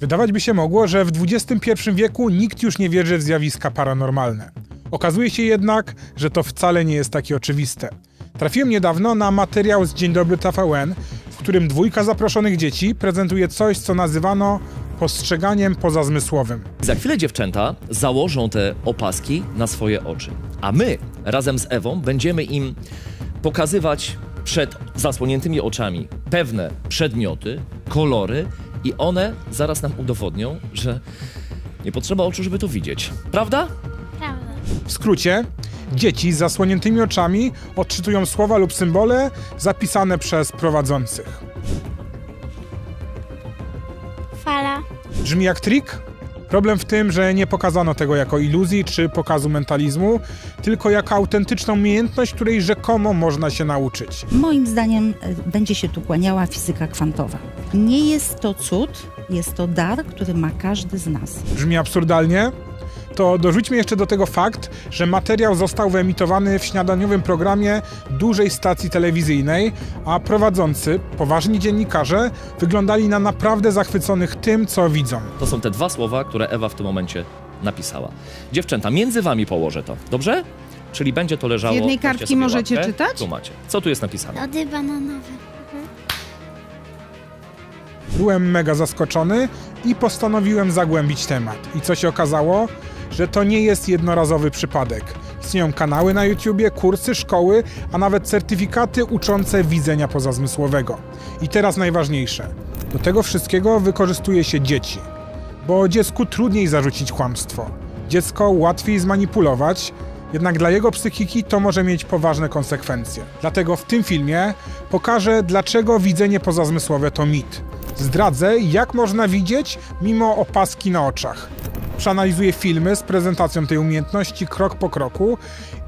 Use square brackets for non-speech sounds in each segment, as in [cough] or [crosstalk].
Wydawać by się mogło, że w XXI wieku nikt już nie wierzy w zjawiska paranormalne. Okazuje się jednak, że to wcale nie jest takie oczywiste. Trafiłem niedawno na materiał z Dzień Dobry TVN, w którym dwójka zaproszonych dzieci prezentuje coś, co nazywano postrzeganiem pozazmysłowym. Za chwilę dziewczęta założą te opaski na swoje oczy, a my razem z Ewą będziemy im pokazywać przed zasłoniętymi oczami pewne przedmioty, kolory i one zaraz nam udowodnią, że nie potrzeba oczu, żeby to widzieć. Prawda? Prawda. W skrócie, dzieci z zasłoniętymi oczami odczytują słowa lub symbole zapisane przez prowadzących. Fala. Brzmi jak trik? Problem w tym, że nie pokazano tego jako iluzji czy pokazu mentalizmu, tylko jako autentyczną umiejętność, której rzekomo można się nauczyć. Moim zdaniem e, będzie się tu kłaniała fizyka kwantowa. Nie jest to cud, jest to dar, który ma każdy z nas. Brzmi absurdalnie? To dorzućmy jeszcze do tego fakt, że materiał został wyemitowany w śniadaniowym programie dużej stacji telewizyjnej, a prowadzący, poważni dziennikarze, wyglądali na naprawdę zachwyconych tym, co widzą. To są te dwa słowa, które Ewa w tym momencie napisała. Dziewczęta, między wami położę to, dobrze? Czyli będzie to leżało... Z jednej kartki możecie łapkę. czytać? Tu macie. Co tu jest napisane? Lody bananowe. Byłem mega zaskoczony i postanowiłem zagłębić temat. I co się okazało? Że to nie jest jednorazowy przypadek. Istnieją kanały na YouTubie, kursy, szkoły, a nawet certyfikaty uczące widzenia pozazmysłowego. I teraz najważniejsze. Do tego wszystkiego wykorzystuje się dzieci. Bo dziecku trudniej zarzucić kłamstwo. Dziecko łatwiej zmanipulować, jednak dla jego psychiki to może mieć poważne konsekwencje. Dlatego w tym filmie pokażę, dlaczego widzenie pozazmysłowe to mit. Zdradzę, jak można widzieć mimo opaski na oczach. Przeanalizuję filmy z prezentacją tej umiejętności krok po kroku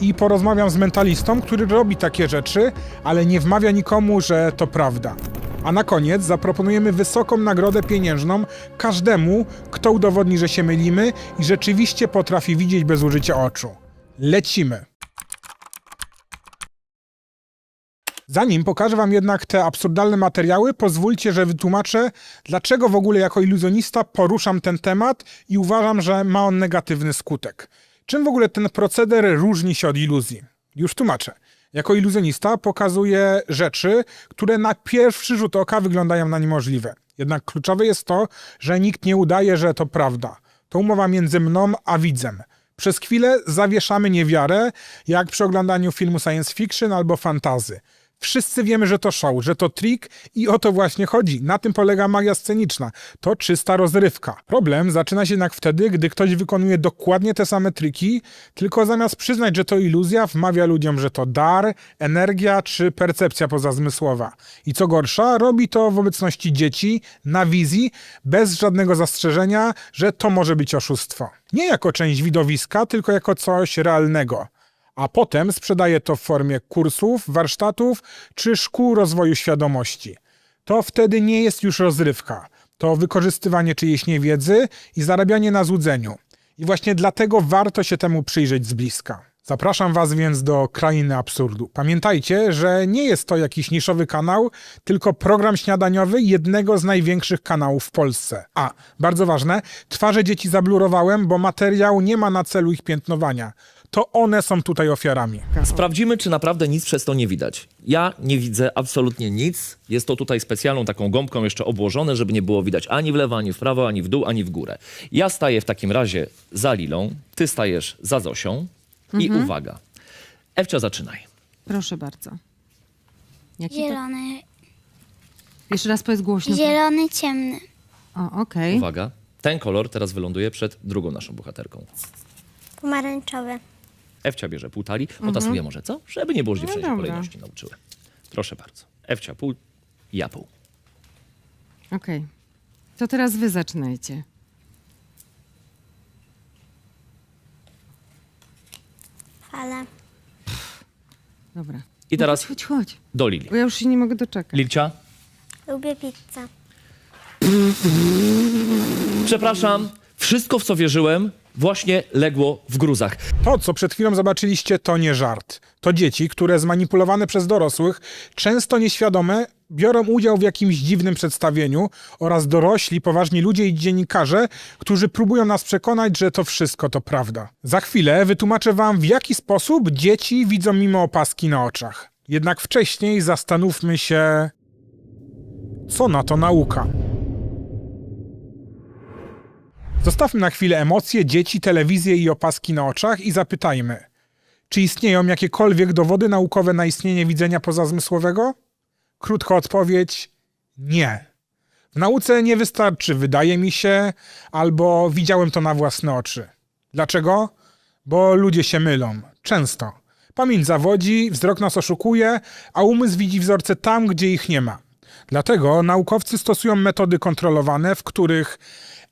i porozmawiam z mentalistą, który robi takie rzeczy, ale nie wmawia nikomu, że to prawda. A na koniec zaproponujemy wysoką nagrodę pieniężną każdemu, kto udowodni, że się mylimy i rzeczywiście potrafi widzieć bez użycia oczu. Lecimy! Zanim pokażę Wam jednak te absurdalne materiały, pozwólcie, że wytłumaczę, dlaczego w ogóle jako iluzjonista poruszam ten temat i uważam, że ma on negatywny skutek. Czym w ogóle ten proceder różni się od iluzji? Już tłumaczę. Jako iluzjonista pokazuję rzeczy, które na pierwszy rzut oka wyglądają na niemożliwe. Jednak kluczowe jest to, że nikt nie udaje, że to prawda. To umowa między mną a widzem. Przez chwilę zawieszamy niewiarę, jak przy oglądaniu filmu science fiction albo fantazy. Wszyscy wiemy, że to show, że to trik i o to właśnie chodzi. Na tym polega magia sceniczna. To czysta rozrywka. Problem zaczyna się jednak wtedy, gdy ktoś wykonuje dokładnie te same triki, tylko zamiast przyznać, że to iluzja, wmawia ludziom, że to dar, energia czy percepcja pozazmysłowa. I co gorsza, robi to w obecności dzieci, na wizji, bez żadnego zastrzeżenia, że to może być oszustwo. Nie jako część widowiska, tylko jako coś realnego a potem sprzedaje to w formie kursów, warsztatów czy szkół rozwoju świadomości. To wtedy nie jest już rozrywka. To wykorzystywanie czyjejś niewiedzy i zarabianie na złudzeniu. I właśnie dlatego warto się temu przyjrzeć z bliska. Zapraszam Was więc do krainy absurdu. Pamiętajcie, że nie jest to jakiś niszowy kanał, tylko program śniadaniowy jednego z największych kanałów w Polsce. A, bardzo ważne, twarze dzieci zablurowałem, bo materiał nie ma na celu ich piętnowania. To one są tutaj ofiarami. Sprawdzimy, czy naprawdę nic przez to nie widać. Ja nie widzę absolutnie nic. Jest to tutaj specjalną taką gąbką jeszcze obłożone, żeby nie było widać ani w lewo, ani w prawo, ani w dół, ani w górę. Ja staję w takim razie za Lilą, ty stajesz za Zosią i uwaga. Ewcia, zaczynaj. Proszę bardzo. Jaki to... Zielony. Jeszcze raz powiedz głośno. Zielony, ciemny. O, okej. Uwaga. Ten kolor teraz wyląduje przed drugą naszą bohaterką. Pomarańczowy. Ewcia bierze pół talii. Potasuję może, co? Żeby nie było, dziewczyny się dobra. kolejności nauczyły. Proszę bardzo. Ewcia pół, ja pół. Okej. To teraz wy zaczynajcie. Fala. Dobra. I teraz Chodź, chodź, chodź. do Lili. Bo ja już się nie mogę doczekać. Lilcia, Lubię pizzę. przepraszam. Wszystko, w co wierzyłem, właśnie legło w gruzach. To, co przed chwilą zobaczyliście, to nie żart. To dzieci, które zmanipulowane przez dorosłych, często nieświadome, biorą udział w jakimś dziwnym przedstawieniu oraz dorośli, poważni ludzie i dziennikarze, którzy próbują nas przekonać, że to wszystko to prawda. Za chwilę wytłumaczę wam, w jaki sposób dzieci widzą mimo opaski na oczach. Jednak wcześniej zastanówmy się, co na to nauka. Zostawmy na chwilę emocje, dzieci, telewizję i opaski na oczach i zapytajmy, czy istnieją jakiekolwiek dowody naukowe na istnienie widzenia pozazmysłowego? Krótka odpowiedź: nie. W nauce nie wystarczy, wydaje mi się, albo widziałem to na własne oczy. Dlaczego? Bo ludzie się mylą. Często. Pamięć zawodzi, wzrok nas oszukuje, a umysł widzi wzorce tam, gdzie ich nie ma. Dlatego naukowcy stosują metody kontrolowane, w których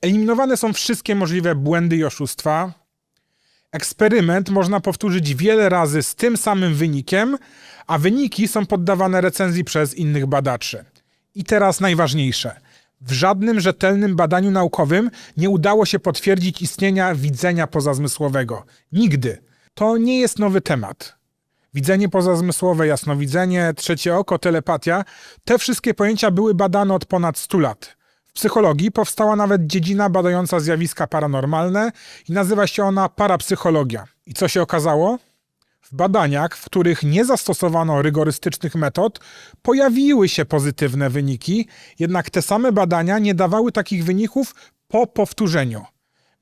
eliminowane są wszystkie możliwe błędy i oszustwa, Eksperyment można powtórzyć wiele razy z tym samym wynikiem, a wyniki są poddawane recenzji przez innych badaczy. I teraz najważniejsze. W żadnym rzetelnym badaniu naukowym nie udało się potwierdzić istnienia widzenia pozazmysłowego. Nigdy. To nie jest nowy temat. Widzenie pozazmysłowe, jasnowidzenie, trzecie oko, telepatia te wszystkie pojęcia były badane od ponad 100 lat. Psychologii powstała nawet dziedzina badająca zjawiska paranormalne i nazywa się ona parapsychologia. I co się okazało? W badaniach, w których nie zastosowano rygorystycznych metod, pojawiły się pozytywne wyniki, jednak te same badania nie dawały takich wyników po powtórzeniu.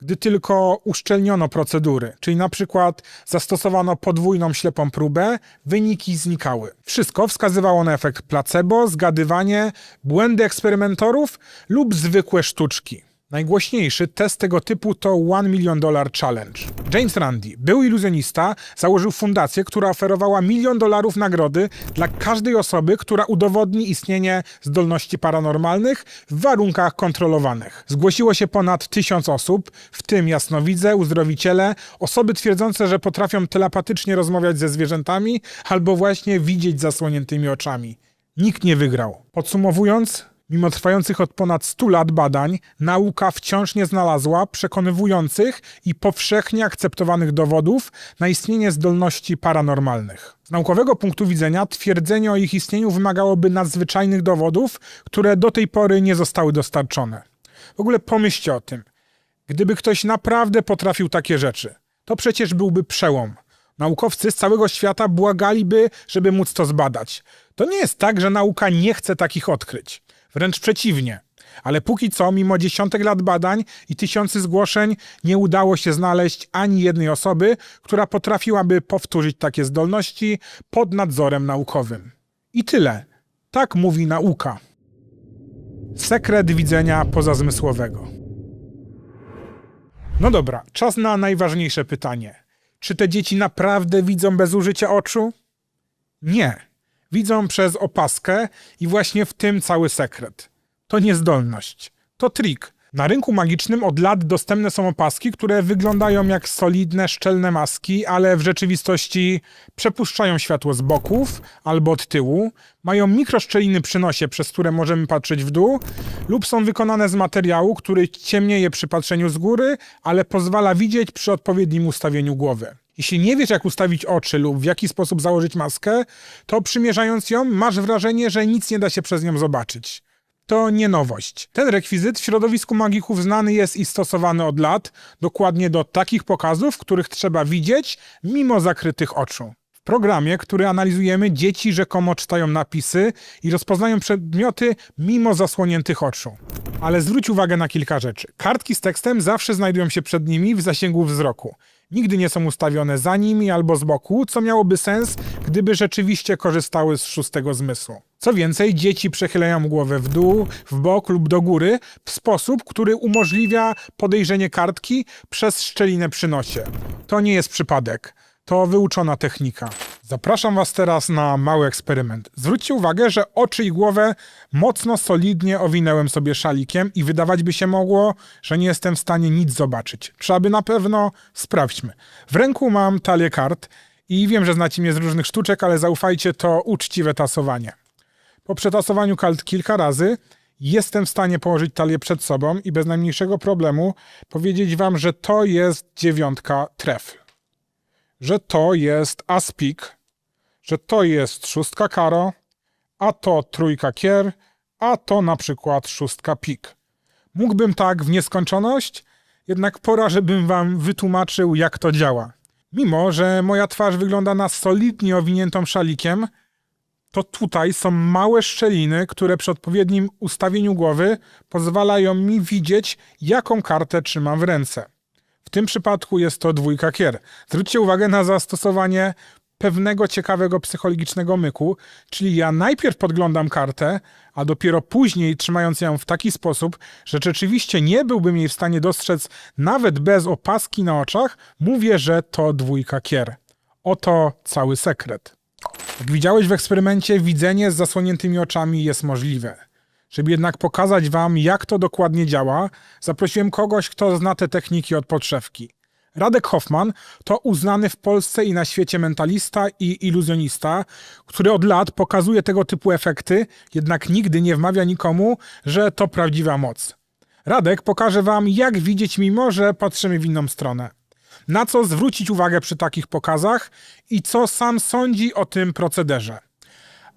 Gdy tylko uszczelniono procedury, czyli na przykład zastosowano podwójną ślepą próbę, wyniki znikały. Wszystko wskazywało na efekt placebo, zgadywanie, błędy eksperymentorów lub zwykłe sztuczki. Najgłośniejszy test tego typu to One Million Dollar Challenge. James Randi, był iluzjonista, założył fundację, która oferowała milion dolarów nagrody dla każdej osoby, która udowodni istnienie zdolności paranormalnych w warunkach kontrolowanych. Zgłosiło się ponad tysiąc osób, w tym jasnowidze, uzdrowiciele, osoby twierdzące, że potrafią telepatycznie rozmawiać ze zwierzętami albo właśnie widzieć zasłoniętymi oczami. Nikt nie wygrał. Podsumowując, Mimo trwających od ponad 100 lat badań, nauka wciąż nie znalazła przekonywujących i powszechnie akceptowanych dowodów na istnienie zdolności paranormalnych. Z naukowego punktu widzenia twierdzenie o ich istnieniu wymagałoby nadzwyczajnych dowodów, które do tej pory nie zostały dostarczone. W ogóle pomyślcie o tym. Gdyby ktoś naprawdę potrafił takie rzeczy, to przecież byłby przełom. Naukowcy z całego świata błagaliby, żeby móc to zbadać. To nie jest tak, że nauka nie chce takich odkryć. Wręcz przeciwnie. Ale póki co, mimo dziesiątek lat badań i tysiący zgłoszeń, nie udało się znaleźć ani jednej osoby, która potrafiłaby powtórzyć takie zdolności pod nadzorem naukowym. I tyle. Tak mówi nauka. Sekret widzenia pozazmysłowego. No dobra, czas na najważniejsze pytanie. Czy te dzieci naprawdę widzą bez użycia oczu? Nie widzą przez opaskę i właśnie w tym cały sekret. To niezdolność. To trik. Na rynku magicznym od lat dostępne są opaski, które wyglądają jak solidne, szczelne maski, ale w rzeczywistości przepuszczają światło z boków albo od tyłu, mają mikroszczeliny przy nosie, przez które możemy patrzeć w dół, lub są wykonane z materiału, który ciemnieje przy patrzeniu z góry, ale pozwala widzieć przy odpowiednim ustawieniu głowy. Jeśli nie wiesz, jak ustawić oczy lub w jaki sposób założyć maskę, to przymierzając ją, masz wrażenie, że nic nie da się przez nią zobaczyć. To nie nowość. Ten rekwizyt w środowisku magików znany jest i stosowany od lat, dokładnie do takich pokazów, których trzeba widzieć mimo zakrytych oczu. W programie, który analizujemy, dzieci rzekomo czytają napisy i rozpoznają przedmioty mimo zasłoniętych oczu. Ale zwróć uwagę na kilka rzeczy. Kartki z tekstem zawsze znajdują się przed nimi w zasięgu wzroku nigdy nie są ustawione za nimi albo z boku, co miałoby sens, gdyby rzeczywiście korzystały z szóstego zmysłu. Co więcej, dzieci przechylają głowę w dół, w bok lub do góry w sposób, który umożliwia podejrzenie kartki przez szczelinę przy nosie. To nie jest przypadek. To wyuczona technika. Zapraszam Was teraz na mały eksperyment. Zwróćcie uwagę, że oczy i głowę mocno solidnie owinęłem sobie szalikiem i wydawać by się mogło, że nie jestem w stanie nic zobaczyć. Trzeba by na pewno sprawdźmy. W ręku mam talię kart i wiem, że znacie mnie z różnych sztuczek, ale zaufajcie, to uczciwe tasowanie. Po przetasowaniu kart kilka razy jestem w stanie położyć talię przed sobą i bez najmniejszego problemu powiedzieć Wam, że to jest dziewiątka trefl że to jest aspik, że to jest szóstka karo, a to trójka kier, a to na przykład szóstka pik. Mógłbym tak w nieskończoność, jednak pora, żebym wam wytłumaczył, jak to działa. Mimo, że moja twarz wygląda na solidnie owiniętą szalikiem, to tutaj są małe szczeliny, które przy odpowiednim ustawieniu głowy pozwalają mi widzieć, jaką kartę trzymam w ręce. W tym przypadku jest to dwójka kier. Zwróćcie uwagę na zastosowanie pewnego ciekawego psychologicznego myku, czyli ja najpierw podglądam kartę, a dopiero później, trzymając ją w taki sposób, że rzeczywiście nie byłbym jej w stanie dostrzec nawet bez opaski na oczach, mówię, że to dwójka kier. Oto cały sekret. Jak widziałeś w eksperymencie, widzenie z zasłoniętymi oczami jest możliwe. Żeby jednak pokazać wam, jak to dokładnie działa, zaprosiłem kogoś, kto zna te techniki od podszewki. Radek Hoffman to uznany w Polsce i na świecie mentalista i iluzjonista, który od lat pokazuje tego typu efekty, jednak nigdy nie wmawia nikomu, że to prawdziwa moc. Radek pokaże wam, jak widzieć, mimo że patrzymy w inną stronę. Na co zwrócić uwagę przy takich pokazach i co sam sądzi o tym procederze.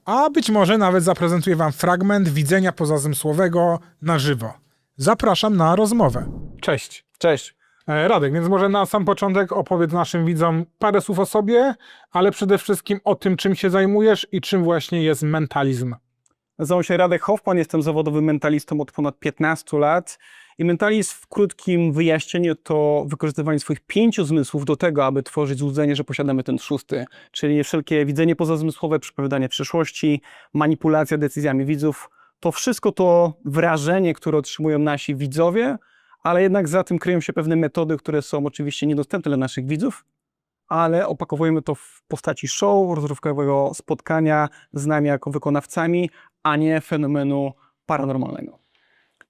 A być może nawet zaprezentuję wam fragment widzenia pozazmysłowego na żywo. Zapraszam na rozmowę. Cześć. Cześć. E, Radek, więc może na sam początek opowiedz naszym widzom parę słów o sobie, ale przede wszystkim o tym, czym się zajmujesz i czym właśnie jest mentalizm. Nazywam się Radek Hoffman, jestem zawodowym mentalistą od ponad 15 lat. I mentalizm w krótkim wyjaśnieniu to wykorzystywanie swoich pięciu zmysłów do tego, aby tworzyć złudzenie, że posiadamy ten szósty. Czyli wszelkie widzenie pozazmysłowe, przepowiadanie przyszłości, manipulacja decyzjami widzów. To wszystko to wrażenie, które otrzymują nasi widzowie, ale jednak za tym kryją się pewne metody, które są oczywiście niedostępne dla naszych widzów, ale opakowujemy to w postaci show, rozrywkowego spotkania z nami jako wykonawcami, a nie fenomenu paranormalnego.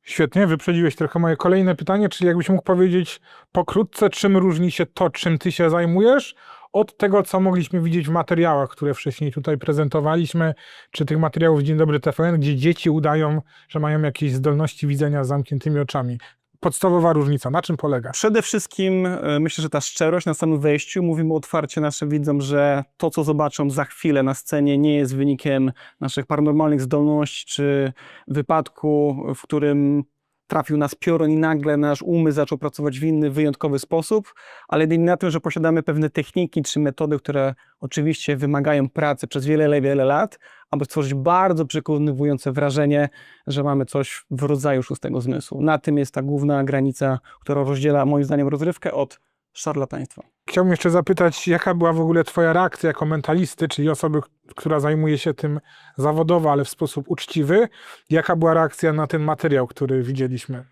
Świetnie, wyprzedziłeś trochę moje kolejne pytanie, czyli jakbyś mógł powiedzieć pokrótce, czym różni się to, czym ty się zajmujesz, od tego, co mogliśmy widzieć w materiałach, które wcześniej tutaj prezentowaliśmy, czy tych materiałów Dzień Dobry TVN, gdzie dzieci udają, że mają jakieś zdolności widzenia z zamkniętymi oczami. Podstawowa różnica, na czym polega? Przede wszystkim e, myślę, że ta szczerość na samym wejściu, mówimy otwarcie naszym widzom, że to, co zobaczą za chwilę na scenie, nie jest wynikiem naszych paranormalnych zdolności, czy wypadku, w którym trafił nas piorun i nagle nasz umysł zaczął pracować w inny, wyjątkowy sposób, ale jedynie na tym, że posiadamy pewne techniki czy metody, które oczywiście wymagają pracy przez wiele, wiele lat, aby stworzyć bardzo przekonywujące wrażenie, że mamy coś w rodzaju szóstego zmysłu. Na tym jest ta główna granica, która rozdziela moim zdaniem rozrywkę od szarlataństwa. Chciałbym jeszcze zapytać, jaka była w ogóle twoja reakcja jako mentalisty, czyli osoby, która zajmuje się tym zawodowo, ale w sposób uczciwy. Jaka była reakcja na ten materiał, który widzieliśmy?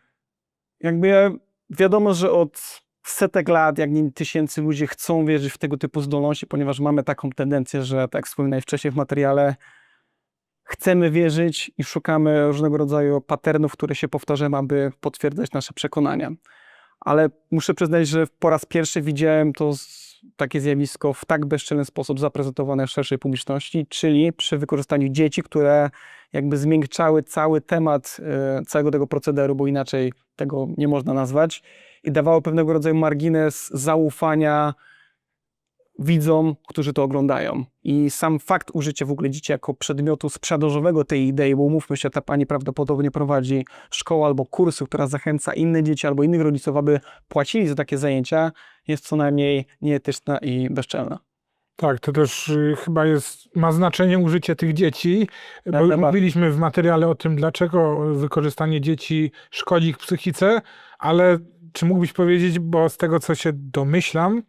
Jakby wiadomo, że od setek lat, jak nie tysięcy ludzi chcą wierzyć w tego typu zdolności, ponieważ mamy taką tendencję, że tak jak wspominałem wcześniej w materiale, chcemy wierzyć i szukamy różnego rodzaju patternów, które się powtarzają, aby potwierdzać nasze przekonania. Ale muszę przyznać, że po raz pierwszy widziałem to takie zjawisko w tak bezczelny sposób zaprezentowane w szerszej publiczności, czyli przy wykorzystaniu dzieci, które jakby zmiękczały cały temat e, całego tego procederu, bo inaczej tego nie można nazwać, i dawało pewnego rodzaju margines zaufania widzom, którzy to oglądają. I sam fakt użycia w ogóle dzieci jako przedmiotu sprzedażowego tej idei, bo umówmy się, ta pani prawdopodobnie prowadzi szkołę albo kursy, która zachęca inne dzieci albo innych rodziców, aby płacili za takie zajęcia, jest co najmniej nieetyczna i bezczelna. Tak, to też y, chyba jest, ma znaczenie użycie tych dzieci, bo tak. mówiliśmy w materiale o tym, dlaczego wykorzystanie dzieci szkodzi ich psychice, ale czy mógłbyś powiedzieć, bo z tego co się domyślam,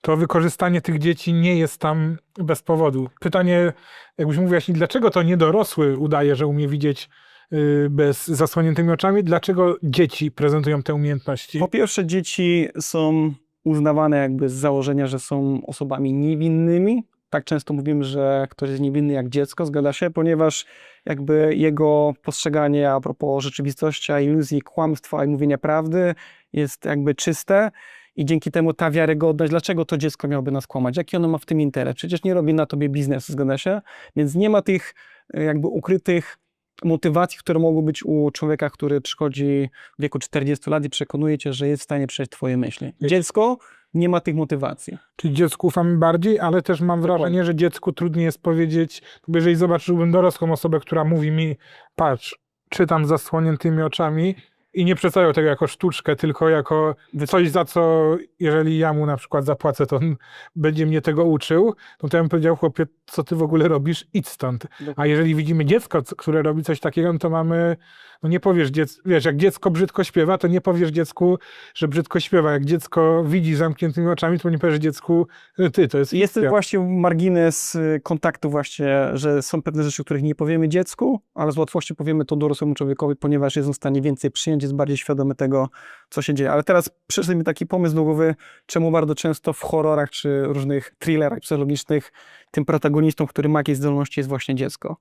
to wykorzystanie tych dzieci nie jest tam bez powodu. Pytanie, jakbyś mógł wyjaśnić, dlaczego to niedorosły udaje, że umie widzieć y, bez zasłoniętymi oczami, dlaczego dzieci prezentują te umiejętności? Po pierwsze, dzieci są uznawane jakby z założenia, że są osobami niewinnymi. Tak często mówimy, że ktoś jest niewinny jak dziecko, zgadza się, ponieważ jakby jego postrzeganie a propos rzeczywistości, iluzji, kłamstwa i mówienia prawdy jest jakby czyste i dzięki temu ta wiarygodność, dlaczego to dziecko miałoby nas kłamać, jaki ono ma w tym interes, przecież nie robi na tobie biznesu, zgadza się, więc nie ma tych e, jakby ukrytych motywacji, które mogą być u człowieka, który przychodzi w wieku 40 lat i przekonuje cię, że jest w stanie przejść twoje myśli. Dziecko nie ma tych motywacji. Czyli dziecku ufamy bardziej, ale też mam wrażenie, że dziecku trudniej jest powiedzieć, jeżeli zobaczyłbym dorosłą osobę, która mówi mi, patrz, czytam zasłoniętymi oczami i nie przedstawiał tego jako sztuczkę, tylko jako coś, za co, jeżeli ja mu na przykład zapłacę, to on [laughs] będzie mnie tego uczył, no to ja bym powiedział, chłopie, co ty w ogóle robisz, idź stąd. A jeżeli widzimy dziecko, które robi coś takiego, no to mamy, no nie powiesz, dziec, wiesz, jak dziecko brzydko śpiewa, to nie powiesz dziecku, że brzydko śpiewa. Jak dziecko widzi zamkniętymi oczami, to nie powiesz dziecku, ty, to jest Jest fikcja. właśnie margines y, kontaktu właśnie, że są pewne rzeczy, których nie powiemy dziecku, ale z łatwością powiemy to dorosłemu człowiekowi, ponieważ jest on w stanie więcej przyjąć, jest bardziej świadomy tego, co się dzieje. Ale teraz przyszedł mi taki pomysł do głowy, czemu bardzo często w horrorach czy różnych thrillerach psychologicznych tym protagonistą, który ma jakieś zdolności jest właśnie dziecko.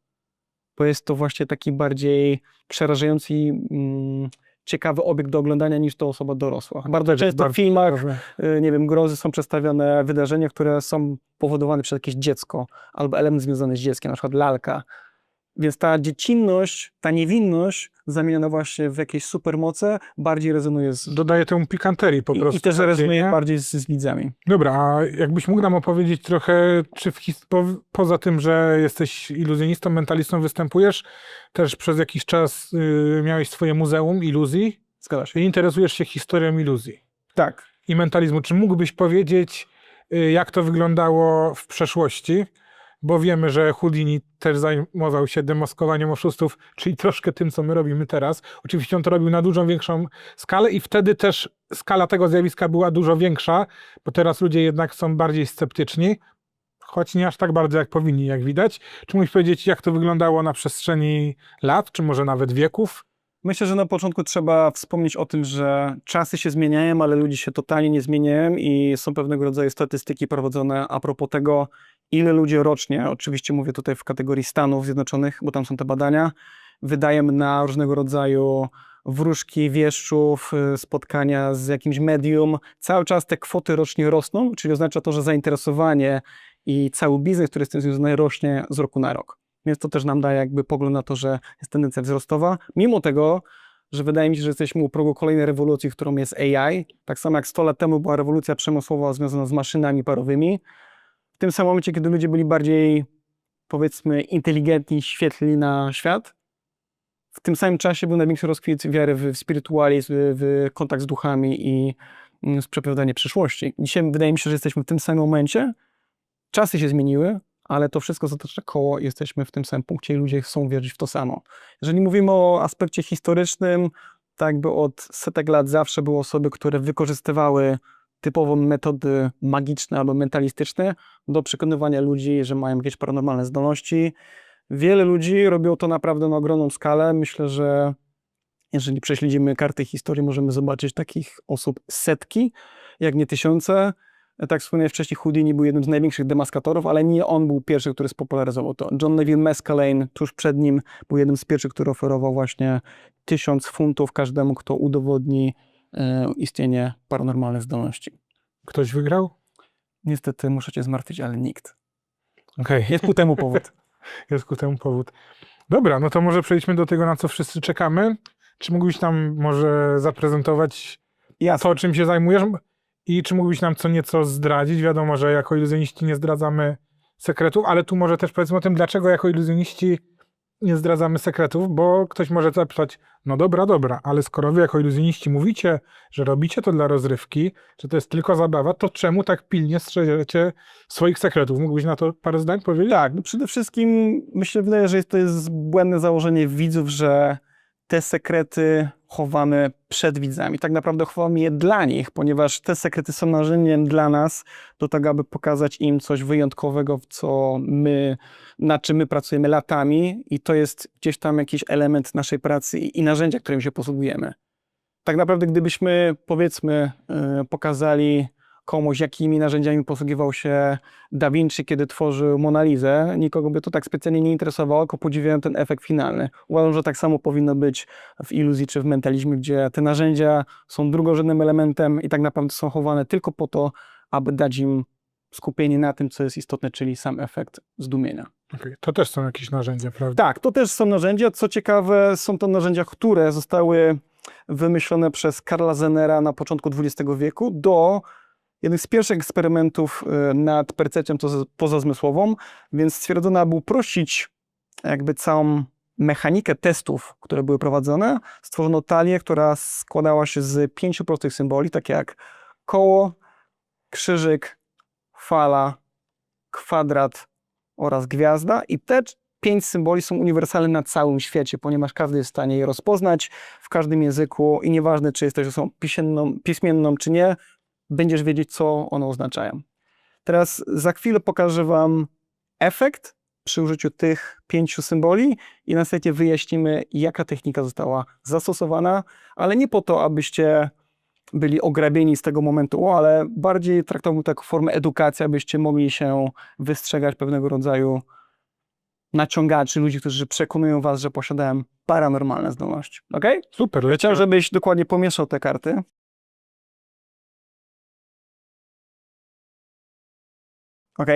Bo jest to właśnie taki bardziej przerażający i mm, ciekawy obiekt do oglądania niż to osoba dorosła. Bardzo często w filmach Dobrze. y, nie wiem, grozy są przedstawione wydarzenia, które są powodowane przez jakieś dziecko albo element związany z dzieckiem, na przykład lalka. Więc ta dziecinność, ta niewinność zamieniona właśnie w jakieś supermoce bardziej rezonuje z... Dodaje temu pikanterii po I, prostu. i też bardziej, rezonuje nie? bardziej z, z widzami. Dobra, a jakbyś mógł nam opowiedzieć trochę, czy w his- po, poza tym, że jesteś iluzjonistą, mentalistą, występujesz, też przez jakiś czas y, miałeś swoje muzeum iluzji Zgadza się. i interesujesz się historią iluzji Tak. i mentalizmu. Czy mógłbyś powiedzieć, y, jak to wyglądało w przeszłości? Bo wiemy, że Houdini też zajmował się demaskowaniem oszustów, czyli troszkę tym, co my robimy teraz. Oczywiście on to robił na dużo większą skalę i wtedy też skala tego zjawiska była dużo większa, bo teraz ludzie jednak są bardziej sceptyczni, choć nie aż tak bardzo, jak powinni, jak widać. Czy mógłbyś powiedzieć, jak to wyglądało na przestrzeni lat, czy może nawet wieków? Myślę, że na początku trzeba wspomnieć o tym, że czasy się zmieniają, ale ludzie się totalnie nie zmieniają i są pewnego rodzaju statystyki prowadzone a propos tego, ile ludzie rocznie, oczywiście mówię tutaj w kategorii Stanów Zjednoczonych, bo tam są te badania, wydają na różnego rodzaju wróżki, wieszczów, y, spotkania z jakimś medium. Cały czas te kwoty rocznie rosną, czyli oznacza to, że zainteresowanie i cały biznes, który jest z tym związany, rośnie z roku na rok. Więc to też nam daje jakby pogląd na to, że jest tendencja wzrostowa. Mimo tego, że wydaje mi się, że jesteśmy u progu kolejnej rewolucji, którą jest AI. Tak samo jak 100 lat temu była rewolucja przemysłowa związana z maszynami parowymi. Tym samym momencie, kiedy ludzie byli bardziej, powiedzmy, inteligentni, świetli na świat, w tym samym czasie był największy rozkwit wiary w, w spirytualizm, w, kontakt z duchami i mm, w przepowiadanie przyszłości. Dzisiaj wydaje mi się, że jesteśmy w tym samym momencie. Czasy się zmieniły, ale to wszystko zatacza koło jesteśmy w tym samym punkcie i ludzie chcą wierzyć w to samo. Jeżeli mówimy o aspekcie historycznym, tak jakby od setek lat zawsze były osoby, które wykorzystywały typowo metody magiczne albo mentalistyczne do przekonywania ludzi, że mają jakieś paranormalne zdolności. Wiele ludzi robiło to naprawdę na ogromną skalę. Myślę, że jeżeli prześledzimy karty historii, możemy zobaczyć takich osób setki, jak nie tysiące. Tak wspomniałem wcześniej, Houdini był jednym z największych demaskatorów, ale nie on był pierwszy, który spopularyzował to. John Neville Mescalane tuż przed nim był jednym z pierwszych, który oferował właśnie tysiąc funtów każdemu, kto udowodni istnienie paranormalnych zdolności. Ktoś wygrał? Niestety muszę cię zmartwić, ale nikt. Okej. Jest ku temu powód. [laughs] jest ku temu powód. Dobra, no to może przejdźmy do tego, na co wszyscy czekamy. Czy mógłbyś nam może zaprezentować Jasne. to, czym się zajmujesz i czy mógłbyś nam co nieco zdradzić? Wiadomo, że jako iluzjoniści nie zdradzamy sekretów, ale tu może też powiedzmy o tym, dlaczego jako iluzjoniści nie zdradzamy sekretów, bo ktoś może zapytać, no dobra, dobra, ale skoro wy jako iluzjoniści mówicie, że robicie to dla rozrywki, że to jest tylko zabawa, to czemu tak pilnie strzeżecie swoich sekretów? Mógłbyś na to parę zdań powiedzieć? Tak, no przede wszystkim myślę, że to jest błędne założenie widzów, że te sekrety chowamy przed widzami. Tak naprawdę chowamy je dla nich, ponieważ te sekrety są narzędziem dla nas do tego, aby pokazać im coś wyjątkowego, co my, nad czym my pracujemy latami i to jest gdzieś tam jakiś element naszej pracy i, narzędzia, którym się posługujemy. Tak naprawdę, gdybyśmy, powiedzmy, yy, pokazali komuś, jakimi narzędziami posługiwał się Da Vinci, kiedy tworzył Monalizę, nikogo by to tak specjalnie nie interesowało, tylko podziwiałem ten efekt finalny. Uważam, że tak samo powinno być w iluzji czy w mentalizmie, gdzie te narzędzia są drugorzędnym elementem i tak naprawdę są chowane tylko po to, aby dać im skupienie na tym, co jest istotne, czyli sam efekt zdumienia. Okej, To też są jakieś narzędzia, prawda? Tak, to też są narzędzia. Co ciekawe, są to narzędzia, które zostały wymyślone przez Karla Zenera na początku XX wieku do jeden z pierwszych eksperymentów y, nad percepcją poza- pozazmysłową, więc stwierdzono, aby uprościć jakby całą mechanikę testów, które były prowadzone, stworzono talię, która składała się z pięciu prostych symboli, takie jak koło, krzyżyk, fala, kwadrat oraz gwiazda. I te pięć symboli są uniwersalne na całym świecie, ponieważ każdy jest w stanie je rozpoznać w każdym języku i nieważne, czy jesteś osobą pisemną, pismienną, czy nie, będziesz wiedzieć, co one oznaczają. Teraz za chwilę pokażę Wam efekt przy użyciu tych pięciu symboli i następnie wyjaśnimy, jaka technika została zastosowana, ale nie po to, abyście byli ograbieni z tego momentu, ale bardziej traktowałbym to jako formę edukacji, abyście mogli się wystrzegać pewnego rodzaju naciągaczy, ludzi, którzy przekonują was, że posiadają paranormalne zdolności. Ok? Super, Chciałbym, leciał. żebyś dokładnie pomieszał te karty. Ok.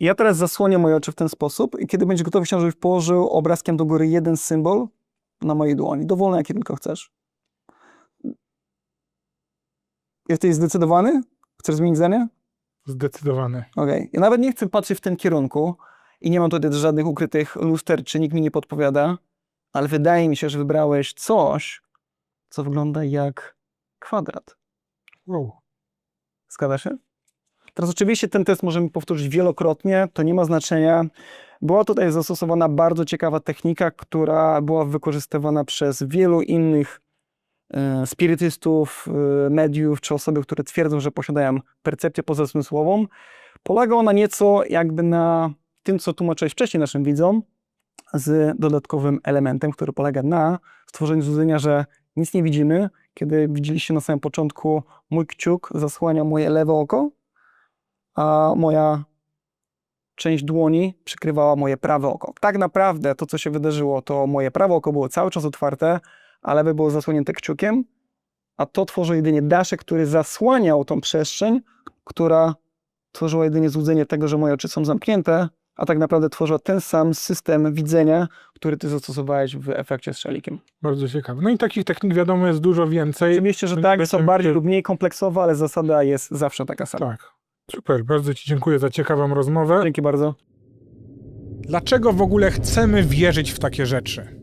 Ja teraz zasłonię moje oczy w ten sposób i kiedy będziesz gotowy, żebyś położył obrazkiem do góry jeden symbol na mojej dłoni. Dowolny, jaki tylko chcesz. Jesteś zdecydowany? Chcesz zmienić zdanie? Zdecydowany. Okej. Ja nawet nie chcę patrzeć w tym kierunku i nie mam tutaj żadnych ukrytych luster, czy nikt mi nie podpowiada, ale wydaje mi się, że wybrałeś coś, co wygląda jak kwadrat. Wow. Zgadza się? Teraz oczywiście ten test możemy powtórzyć wielokrotnie, to nie ma znaczenia. Była tutaj zastosowana bardzo ciekawa technika, która była wykorzystywana przez wielu innych e, spirytystów, e, mediów czy osoby, które twierdzą, że posiadają percepcję pozazmysłową. Polega ona nieco jakby na tym, co tłumaczyłeś wcześniej naszym widzom, z dodatkowym elementem, który polega na stworzeniu złudzenia, że nic nie widzimy. Kiedy widzieliście na samym początku, mój kciuk zasłania moje lewe oko, a moja część dłoni przykrywała moje prawe oko. Tak naprawdę to, co się wydarzyło, to moje prawe oko było cały czas otwarte, a lewe było zasłonięte kciukiem, a to tworzył jedynie daszek, który zasłaniał tą przestrzeń, która tworzyła jedynie złudzenie tego, że moje oczy są zamknięte, a tak naprawdę tworzyła ten sam system widzenia, który ty zastosowałeś w efekcie strzelikiem. Bardzo ciekawe. No i takich technik wiadomo jest dużo więcej. Oczywiście, że tak, są bardziej lub mniej kompleksowe, ale zasada jest zawsze taka sama. Tak. Super, bardzo Ci dziękuję za ciekawą rozmowę. Dzięki bardzo. Dlaczego w ogóle chcemy wierzyć w takie rzeczy?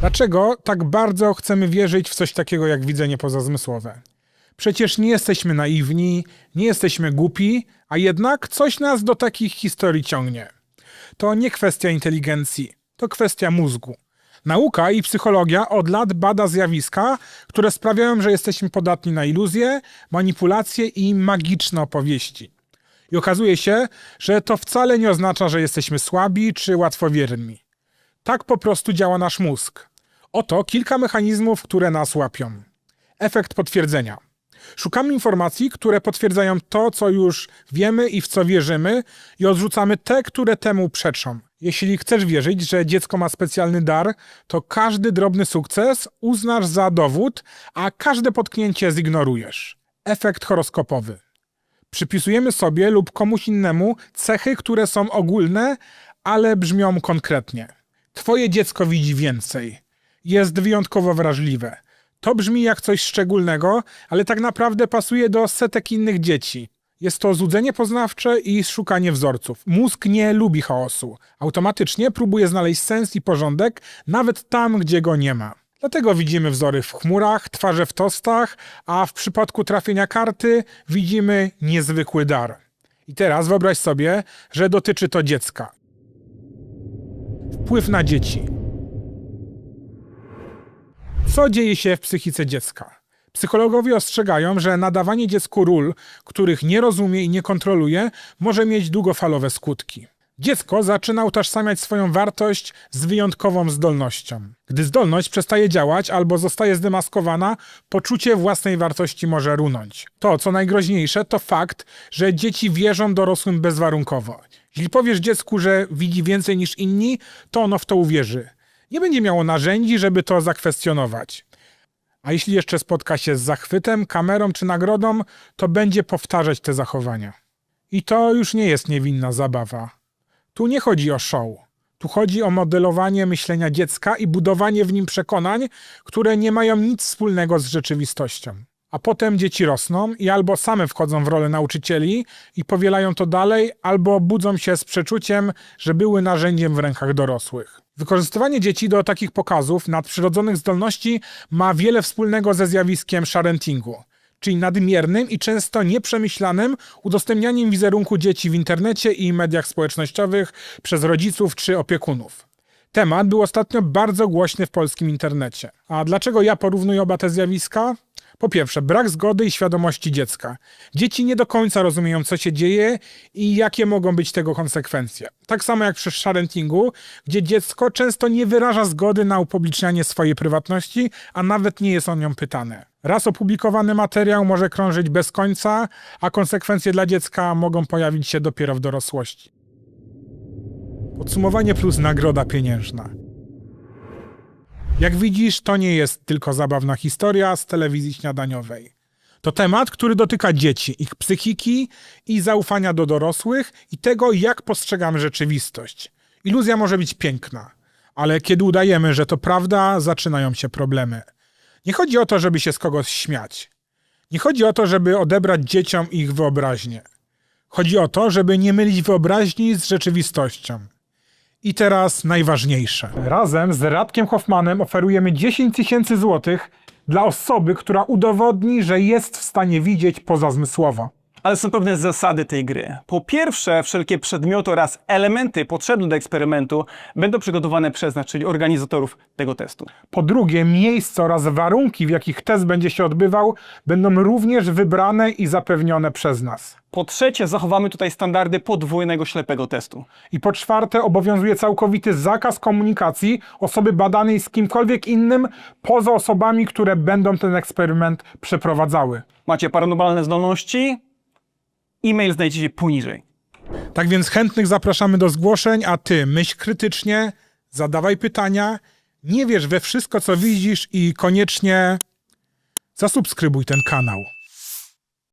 Dlaczego tak bardzo chcemy wierzyć w coś takiego jak widzenie pozazmysłowe? Przecież nie jesteśmy naiwni, nie jesteśmy głupi, a jednak coś nas do takich historii ciągnie. To nie kwestia inteligencji, to kwestia mózgu. Nauka i psychologia od lat bada zjawiska, które sprawiają, że jesteśmy podatni na iluzje, manipulacje i magiczne opowieści. I okazuje się, że to wcale nie oznacza, że jesteśmy słabi czy łatwowierni. Tak po prostu działa nasz mózg. Oto kilka mechanizmów, które nas łapią. Efekt potwierdzenia. Szukamy informacji, które potwierdzają to, co już wiemy i w co wierzymy, i odrzucamy te, które temu przeczą. Jeśli chcesz wierzyć, że dziecko ma specjalny dar, to każdy drobny sukces uznasz za dowód, a każde potknięcie zignorujesz. Efekt horoskopowy. Przypisujemy sobie lub komuś innemu cechy, które są ogólne, ale brzmią konkretnie. Twoje dziecko widzi więcej. Jest wyjątkowo wrażliwe. To brzmi jak coś szczególnego, ale tak naprawdę pasuje do setek innych dzieci. Jest to złudzenie poznawcze i szukanie wzorców. Mózg nie lubi chaosu. Automatycznie próbuje znaleźć sens i porządek, nawet tam, gdzie go nie ma. Dlatego widzimy wzory w chmurach, twarze w tostach, a w przypadku trafienia karty widzimy niezwykły dar. I teraz wyobraź sobie, że dotyczy to dziecka. Wpływ na dzieci. Co dzieje się w psychice dziecka? Psychologowie ostrzegają, że nadawanie dziecku ról, których nie rozumie i nie kontroluje, może mieć długofalowe skutki. Dziecko zaczyna utożsamiać swoją wartość z wyjątkową zdolnością. Gdy zdolność przestaje działać albo zostaje zdemaskowana, poczucie własnej wartości może runąć. To, co najgroźniejsze, to fakt, że dzieci wierzą dorosłym bezwarunkowo. Jeśli powiesz dziecku, że widzi więcej niż inni, to ono w to uwierzy. Nie będzie miało narzędzi, żeby to zakwestionować. A jeśli jeszcze spotka się z zachwytem, kamerą czy nagrodą, to będzie powtarzać te zachowania. I to już nie jest niewinna zabawa. Tu nie chodzi o show. Tu chodzi o modelowanie myślenia dziecka i budowanie w nim przekonań, które nie mają nic wspólnego z rzeczywistością. A potem dzieci rosną i albo same wchodzą w rolę nauczycieli i powielają to dalej, albo budzą się z przeczuciem, że były narzędziem w rękach dorosłych. Wykorzystywanie dzieci do takich pokazów nadprzyrodzonych zdolności ma wiele wspólnego ze zjawiskiem sharentingu, czyli nadmiernym i często nieprzemyślanym udostępnianiem wizerunku dzieci w internecie i mediach społecznościowych przez rodziców czy opiekunów. Temat był ostatnio bardzo głośny w polskim internecie. A dlaczego ja porównuję oba te zjawiska? Po pierwsze, brak zgody i świadomości dziecka. Dzieci nie do końca rozumieją, co się dzieje i jakie mogą być tego konsekwencje. Tak samo jak przy sharentingu, gdzie dziecko często nie wyraża zgody na upublicznianie swojej prywatności, a nawet nie jest o nią pytane. Raz opublikowany materiał może krążyć bez końca, a konsekwencje dla dziecka mogą pojawić się dopiero w dorosłości. Podsumowanie plus nagroda pieniężna. Jak widzisz, to nie jest tylko zabawna historia z telewizji śniadaniowej. To temat, który dotyka dzieci, ich psychiki i zaufania do dorosłych i tego, jak postrzegamy rzeczywistość. Iluzja może być piękna, ale kiedy udajemy, że to prawda, zaczynają się problemy. Nie chodzi o to, żeby się z kogoś śmiać. Nie chodzi o to, żeby odebrać dzieciom ich wyobraźnię. Chodzi o to, żeby nie mylić wyobraźni z rzeczywistością. I teraz najważniejsze. Razem z Radkiem Hoffmanem oferujemy 10 tysięcy złotych dla osoby, która udowodni, że jest w stanie widzieć pozazmysłowo. Ale są pewne zasady tej gry. Po pierwsze, wszelkie przedmioty oraz elementy potrzebne do eksperymentu będą przygotowane przez nas, czyli organizatorów tego testu. Po drugie, miejsce oraz warunki, w jakich test będzie się odbywał, będą również wybrane i zapewnione przez nas. Po trzecie, zachowamy tutaj standardy podwójnego ślepego testu. I po czwarte, obowiązuje całkowity zakaz komunikacji osoby badanej z kimkolwiek innym, poza osobami, które będą ten eksperyment przeprowadzały. Macie paranormalne zdolności? E-mail znajdziecie poniżej. Tak więc chętnych zapraszamy do zgłoszeń, a ty myśl krytycznie, zadawaj pytania, nie wierz we wszystko, co widzisz i koniecznie zasubskrybuj ten kanał.